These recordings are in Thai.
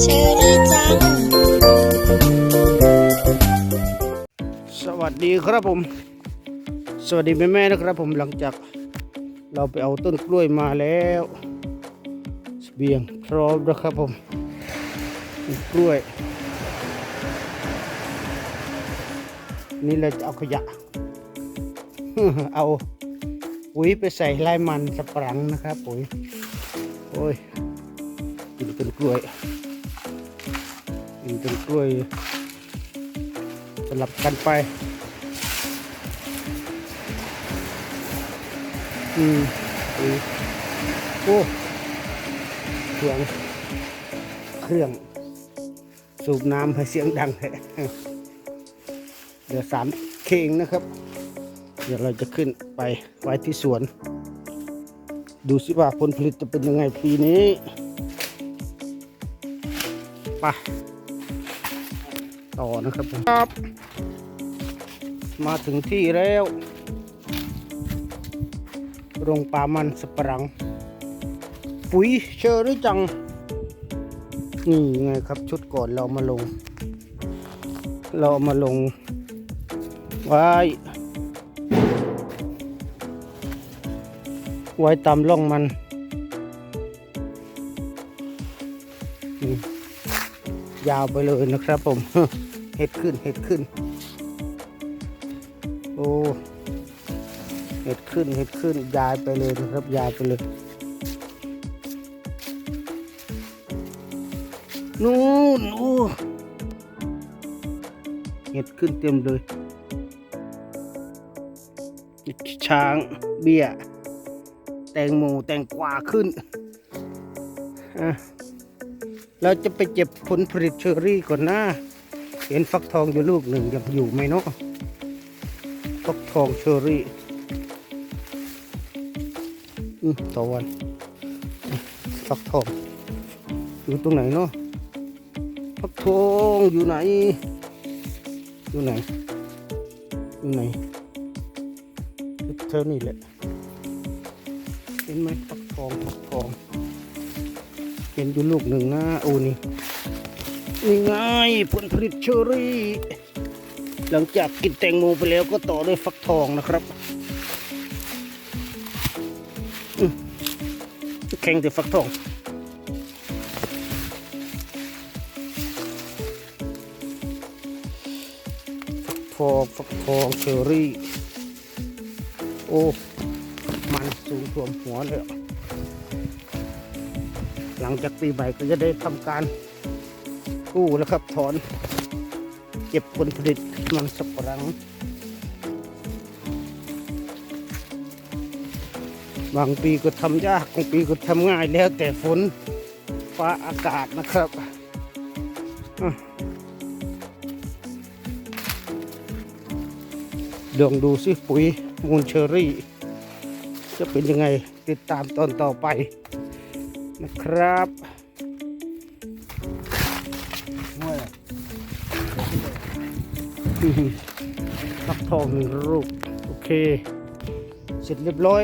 เชอรี่จัง สวัสดีครับผม สวัสดีแม่แม่ๆนะครับผมหลังจากเราไปเอาต้นกล้วยมาแล้วเสบียงพร้อมนะครับผมกล้วย นี่เราจะเอาขยะ เอา ปุ๋ยไปใส่ไร่มันสปะหลังนะครับปุ๋ยโอ้ยกินต้นกล้วยกินต้นกล้วยสลับกันไป อืมอืมโอ้เครื่องเครื่องสูบน้ำให้เสียงดังเลยเดี๋ยวสามเคงนะครับ เดี๋ยวเราจะขึ้นไปไว้ที่สวน ดูสิว่าผลผลิตจะเป็นยังไงปีนี้ไปต่อนะครับผมครับ มาถึงที่แล้วโรงปามันสปะหลัง ปุ๋ยเชอรี่จัง นี่ไงครับชุดก่อนเรามาลง เรามาลงไว้ ไว้ตามร่องมันยาวไปเลยนะครับผม เห็ดขึ้นเห็ดขึ้น โอ้เห็ดขึ้นเห็ดขึ้นยายไปเลยนะครับยายไปเลยนู่นโอ้เห็ดขึ้นเต็มเลย ช้างเบี้ย แตงโมแตงกวาขึ้น เราจะไปเก็บผลผลิตเชอรี่ก่อนนะเห็นฟักทองอยู่ลูกหนึ่งยังอยู่ไหมเนาะฟักทองเชอรี่อืมต่อวันฟักทอง อยู่ตรงไหนเนาะฟักทองอยู่ไหน อยู่ไหน อยู่ไหนเท่านี้แหละ เห็นไหมฟักทองฟักทอง เห็นอยู่ลูกหนึ่งนะโอ้นี่นี่ไงผลผลิตเชอรี่ หลังจากกินแตงโมไปแล้วก็ต่อด้วยฟักทองนะครับแข่งแต่ฟักทองฟักทองฟักทองเชอรี่ โอ้ สูงท่วมหัวเลยหลังจากปีใหม่ก็จะได้ทำการกู้แล้วครับถอน เก็บผลผลิตมันสับปะหลัง บางปีก็ทำยากบางปีก็ทำง่ายแล้วแต่ฝนฟ้าอากาศนะครับลองดูสิปุ๋ยมูลเชอรี่ จะเป็นยังไงติดตามตอนต่อไปนะครับฟักทองหนึ่งลูกโอเค เสร็จเรียบร้อย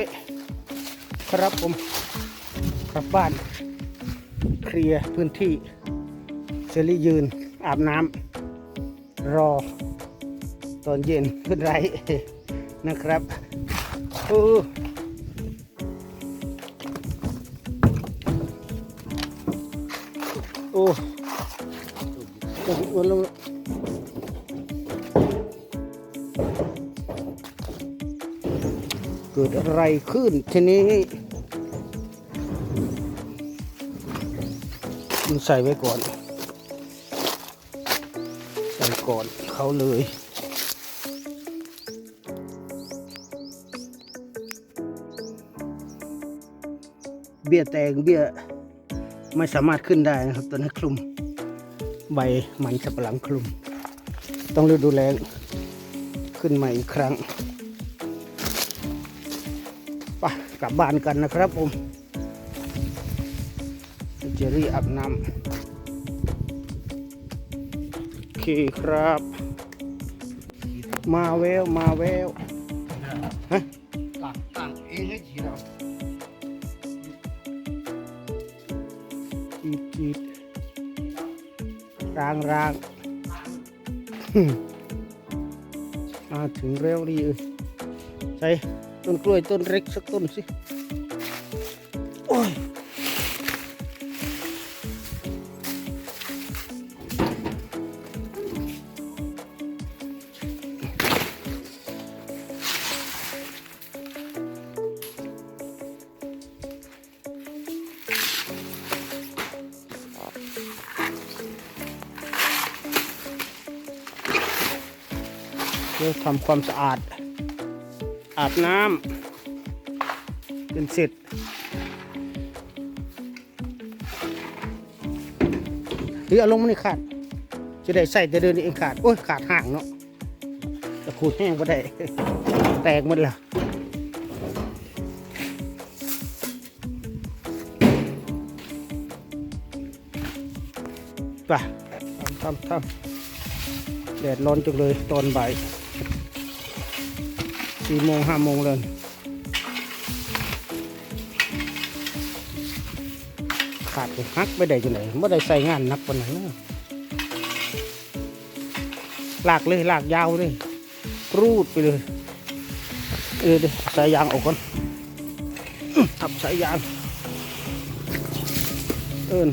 ครับผมกลับบ้าน เคลียร์พื้นที่เซรียืนอาบน้ำรอ ตอนเย็นขึ้นไรนะครับ โอ้ โอ้ล้วเกิดอะไรขึ้นทีนี้มันใส่ไว้ก่อน ใส่ก่อนเขาเลยเบี้ยแตงเบี้ย ไม่สามารถขึ้นได้นะครับตอนนี้คลุม ใบมันสับปะหลังคลุม ต้องฤดูแล้งขึ้นใหม่อีกครั้งไปกลับบ้านกันนะครับผมเจอรี่อาบน้ำโอเคครับ มาแววมาแววฮะ ต่างต่างเองให้ฉีดเอา รางรางมาถึงเร็วดีเลยใช่ต้นกล้วยต้นเล็กสักต้นสิ โอ้ย เดี๋ยวทำความสะอาด อาบน้ำเป็นเสร็จหรือเอาลงมาในขาด จะได้ใส่แต่เดินเองขาด โอ้ย ขาดห่างเนาะจะขูดแห้งก็ได้ แตกหมดล้วไปทำทำทำแดดร้อนจังเลยตอนบ่าย สี่โมงห้าโมงเลยขาดไปหักไปได้จังไหนไม่ได้ใส่งานหนักปานไหนลากเลยลากยาวเลยรูดไปเลยเออเดสายยางออกก่อนทับสายยางเอิน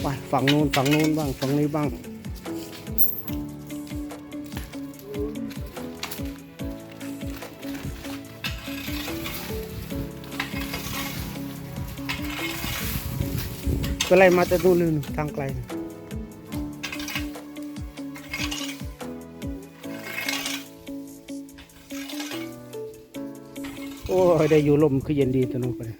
ไปฝั่งนู้นฝั่งนู้นบ้างฝั่งนี้บ้าง ก็ไล่มาแต่ดูลืนทางไกลโอ้ยได้อยู่ลมคือเย็นดีตัวนู้นไปเลย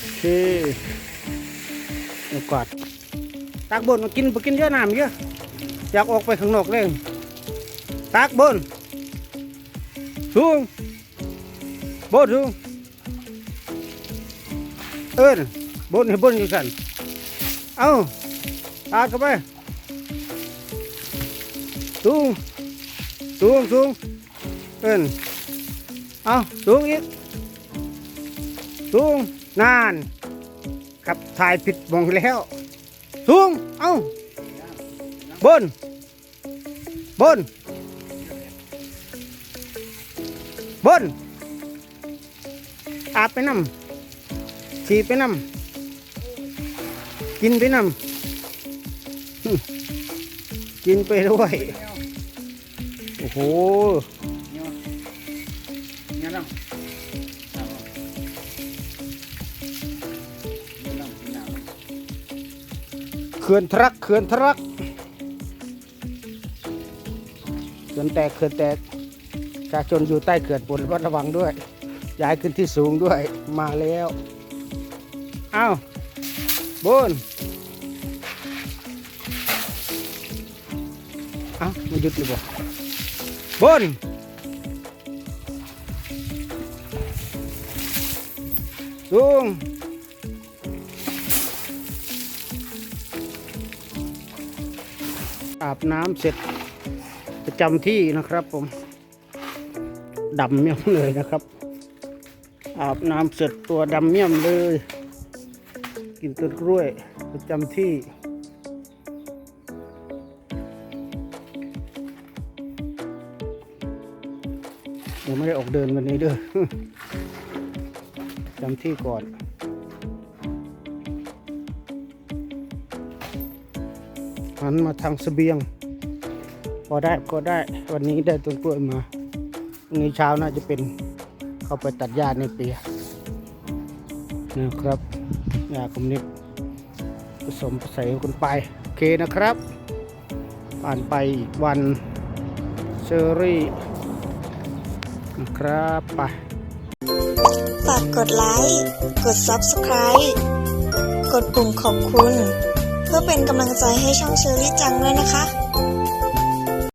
โอเคเอากวาดตากบนมากินไปกินเยอะน้ำเยอะ อยากออกไปข้างนอกเลยตากบนสูงบนสูงเอินบนให้บนอยู่สันเอาตากเข้าไปสูงสูงสูงเอินเอาสูงอีกสูงนาน ครับถ่ายผิดมองแล้วสูงเอา บน บน บน อาบไปน้ำฉี่ไปน้ำกินไปน้ำกินไปด้วย โอ้โหเขื่อนทรักเขื่อนทรัก เขื่อนแตกเขื่อนแตกประชาชนอยู่ใต้เขื่อนปวดระมัดระวังด้วย ย้ายขึ้นที่สูงด้วยมาแล้วอ้าวบนอ้าวมันหยุดหรือเปล่าบนสูงอาบน้ำเสร็จ จำที่นะครับผมดำเมี่ยมเลยนะครับ อาบน้ำเสร็จตัวดำเมี่ยมเลย กินต้นกล้วยประจำที่ยังไม่ได้ออกเดินวันนี้เด้อจำที่ก่อนหันมาทางเสบียง พอได้ก็ได้วันนี้ได้ต้นกล้วยมาพรุ่งนี้เช้าน่าจะเป็นเข้าไปตัดหญ้าในเปียนะครับหญ้าคมนิกผสมใส่กันไปโอเคนะครับ ผ่านไปอีกวันเชอรี่นะครับไปฝากกดไลค์กด Subscribe กดปุ่มขอบคุณ เพื่อเป็นกำลังใจให้ช่องเชอรี่จังด้วยนะคะ